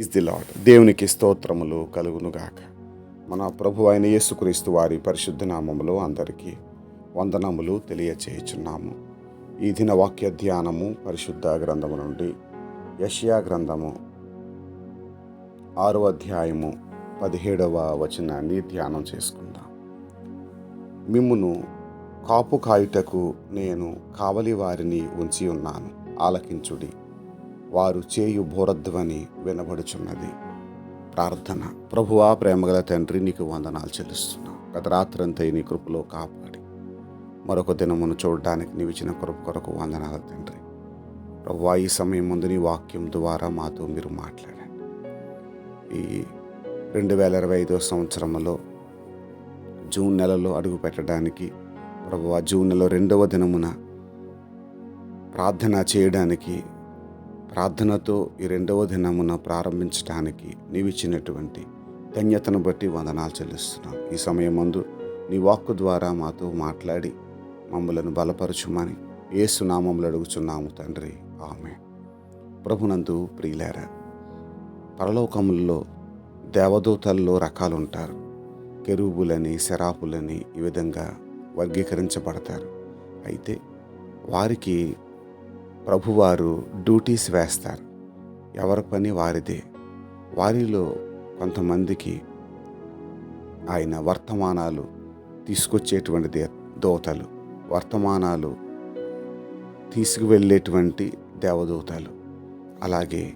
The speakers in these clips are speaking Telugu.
ఇస్ ది లాడ్ దేవునికి స్తోత్రములు కలుగునుగాక. మన ప్రభు అయిన యేసుక్రీస్తు వారి పరిశుద్ధ నామములో అందరికీ వందనములు తెలియచేయుచున్నాము. ఈ దిన వాక్య ధ్యానము పరిశుద్ధ గ్రంథము నుండి యషయా గ్రంథము ఆరో అధ్యాయము పదిహేడవ వచనాన్ని ధ్యానం చేసుకుందాం. మిమ్మును కాపు కాయుటకు నేను కావలి వారిని ఉంచి ఉన్నాను. ఆలకించుడి. వారు చేయు బోరధ్వని వినబడుచున్నది. ప్రార్థన. ప్రభువా ప్రేమగల తండ్రి నీకు వందనాలు చెల్లిస్తున్నావు గత రాత్రంతా నీ కృపలో కాపాడి. మరొక దినమును చూడడానికి నీవిచ్చిన కృప కొరకు వందనాలు తండ్రి. ప్రభువా ఈ సమయం ముందు నీ వాక్యం ద్వారా మాతో మీరు మాట్లాడండి. ఈ రెండు వేల ఇరవై ఐదో సంవత్సరంలో జూన్ నెలలో అడుగు పెట్టడానికి ప్రభువా జూన్ నెల రెండవ దినమున ప్రార్థన చేయడానికి ప్రార్థనతో ఈ రెండవ దినమున ప్రారంభించడానికి నీవిచ్చినటువంటి ధన్యతను బట్టి వందనాలు చెల్లిస్తున్నాం. ఈ సమయం ముందు నీ వాక్కు ద్వారా మాతో మాట్లాడి మమ్మలను బలపరచుమని ఏసునామములు అడుగుచున్నాము తండ్రి. ఆమె ప్రభునందు ప్రియులారా పరలోకముల్లో దేవదూతల్లో రకాలు ఉంటారు కెరూబులని శరాపులని ఈ విధంగా వర్గీకరించబడతారు. అయితే వారికి ప్రభువారు డ్యూటీస్ వేస్తారు. ఎవరి పని వారిదే. వారిలో కొంతమందికి ఆయన వర్తమానాలు తీసుకొచ్చేటువంటి దే- దోతలు. వర్తమానాలు తీసుకువెళ్ళేటువంటి దేవదూతలు. అలాగే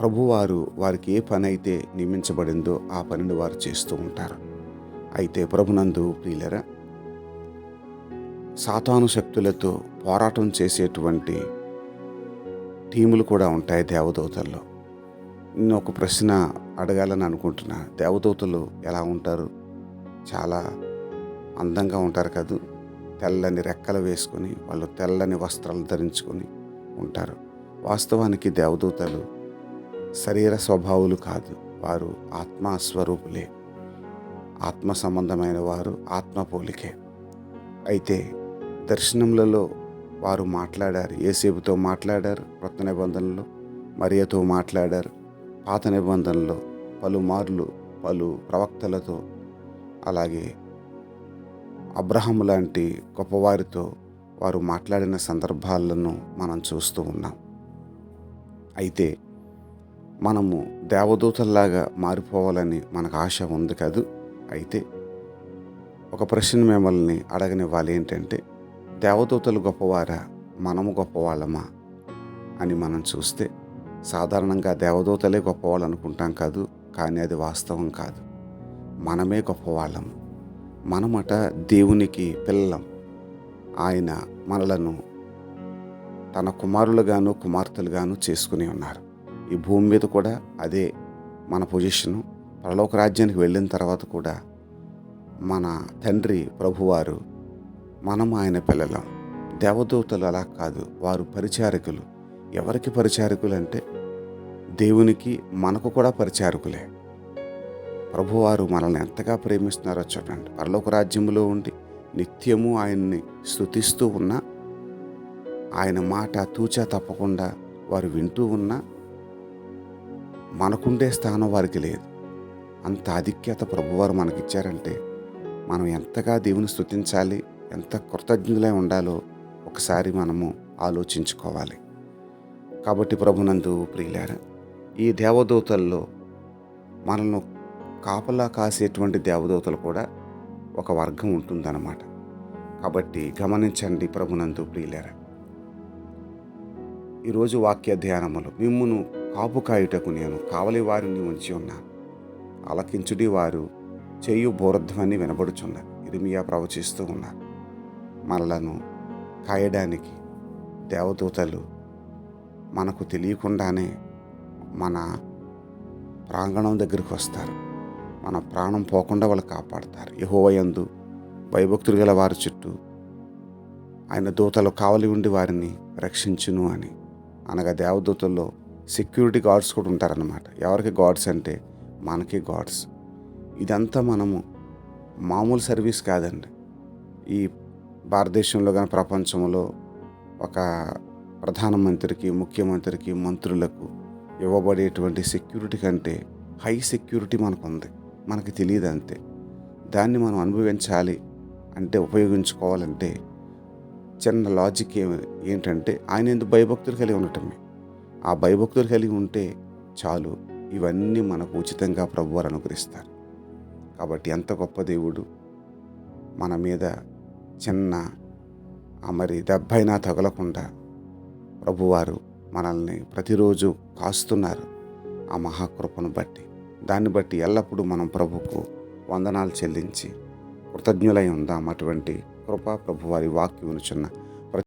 ప్రభువారు వారికి ఏ పని అయితే నియమించబడిందో ఆ పనిని వారు చేస్తూ ఉంటారు. అయితే ప్రభునందు ప్రియులరా సాతాను శక్తులతో పోరాటం చేసేటువంటి టీములు కూడా ఉంటాయి దేవదూతల్లో. నేను ఒక ప్రశ్న అడగాలని అనుకుంటున్నా. దేవదూతలు ఎలా ఉంటారు? చాలా అందంగా ఉంటారు కదూ. తెల్లని రెక్కలు వేసుకొని వాళ్ళు తెల్లని వస్త్రాలు ధరించుకొని ఉంటారు. వాస్తవానికి దేవదూతలు శరీర స్వభావులు కాదు. వారు ఆత్మ స్వరూపులే ఆత్మ సంబంధమైన వారు ఆత్మ పోలికే అయితే దర్శనములలో వారు మాట్లాడారు. ఏసేపుతో మాట్లాడారు కొత్త నిబంధనలో మరియతో మాట్లాడారు పాత నిబంధనలో పలుమార్లు పలు ప్రవక్తలతో అలాగే అబ్రహం లాంటి గొప్పవారితో వారు మాట్లాడిన సందర్భాలను మనం చూస్తూ ఉన్నాం. అయితే మనము దేవదూతల్లాగా మారిపోవాలని మనకు ఆశ ఉంది కాదు. అయితే ఒక ప్రశ్న మిమ్మల్ని అడగనివ్వాలి ఏంటంటే దేవదూతలు గొప్పవారా? మనము గొప్పవాళ్ళమా? అని మనం చూస్తే సాధారణంగా దేవదూతలే గొప్పవాళ్ళు అనుకుంటాం కాదు కానీ అది వాస్తవం కాదు. మనమే గొప్పవాళ్ళము. మనమట దేవునికి పిల్లం ఆయన మనలను తన కుమారులుగాను కుమార్తెలుగాను చేసుకుని ఉన్నారు. ఈ భూమి మీద కూడా అదే మన పొజిషను. పరలోక రాజ్యానికి వెళ్ళిన తర్వాత కూడా మన తండ్రి ప్రభువారు మనం ఆయన పిల్లలం. దేవదూతలు అలా కాదు వారు పరిచారకులు. ఎవరికి పరిచారకులు అంటే దేవునికి మనకు కూడా పరిచారకులే. ప్రభువారు మనల్ని ఎంతగా ప్రేమిస్తున్నారో చూడండి పరలోక రాజ్యంలో ఉండి నిత్యము ఆయన్ని స్తుతిస్తూ ఉన్నా ఆయన మాట తూచా తప్పకుండా వారు వింటూ ఉన్నా మనకుండే స్థానం వారికి లేదు. అంత ఆధిక్యత ప్రభువారు మనకిచ్చారంటే మనం ఎంతగా దేవుని స్తుతించాలి? ఎంత కృతజ్ఞులై ఉండాలో ఒకసారి మనము ఆలోచించుకోవాలి. కాబట్టి ప్రభునందు ప్రియులారా ఈ దేవదూతల్లో మనల్ని కాపలా కాసేటువంటి దేవదూతలు కూడా ఒక వర్గం ఉంటుందన్నమాట. కాబట్టి గమనించండి ప్రభునందు ప్రియులారా. ఈరోజు వాక్య ధ్యానములు మిమ్మును కాపు కాయుటకు నేను కావలి వారిని ఉంచి ఉన్నాను అలకించుడి వారు చేయు బోరధ్వని వినబడుచున్నారు ఇరిమియా ప్రవచిస్తూ ఉన్నారు మనలను కాయడానికి దేవదూతలు మనకు తెలియకుండానే మన ప్రాంగణం దగ్గరికి వస్తారు. మన ప్రాణం పోకుండా వాళ్ళు కాపాడతారు. యహోవయందు భయభక్తులు గల వారి చుట్టూ ఆయన దూతలు కావలి ఉండి వారిని రక్షించును అని. అనగా దేవదూతల్లో సెక్యూరిటీ గార్డ్స్ కూడా ఉంటారన్నమాట. ఎవరికి గాడ్స్ అంటే మనకి గాడ్స్. ఇదంతా మనము మామూలు సర్వీస్ కాదండి. ఈ భారతదేశంలో కానీ ప్రపంచంలో ఒక ప్రధానమంత్రికి ముఖ్యమంత్రికి మంత్రులకు ఇవ్వబడేటువంటి సెక్యూరిటీ కంటే హై సెక్యూరిటీ మనకు ఉంది మనకి తెలియదు అంతే. దాన్ని మనం అనుభవించాలి అంటే ఉపయోగించుకోవాలంటే చిన్న లాజిక్ ఏంటంటే ఆయన ఎందుకు భయభక్తులు కలిగి ఉండటమే. ఆ భయభక్తులు కలిగి ఉంటే చాలు ఇవన్నీ మనకు ఉచితంగా ప్రభువారు అనుగ్రహిస్తారు. కాబట్టి ఎంత గొప్ప దేవుడు మన మీద చిన్న ఆ మరి దెబ్బైనా తగలకుండా ప్రభువారు మనల్ని ప్రతిరోజు కాస్తున్నారు ఆ మహాకృపను బట్టి. దాన్ని బట్టి ఎల్లప్పుడూ మనం ప్రభుకు వందనాలు చెల్లించి కృతజ్ఞులై ఉందాం అటువంటి కృపా ప్రభువారి వాక్యం చిన్న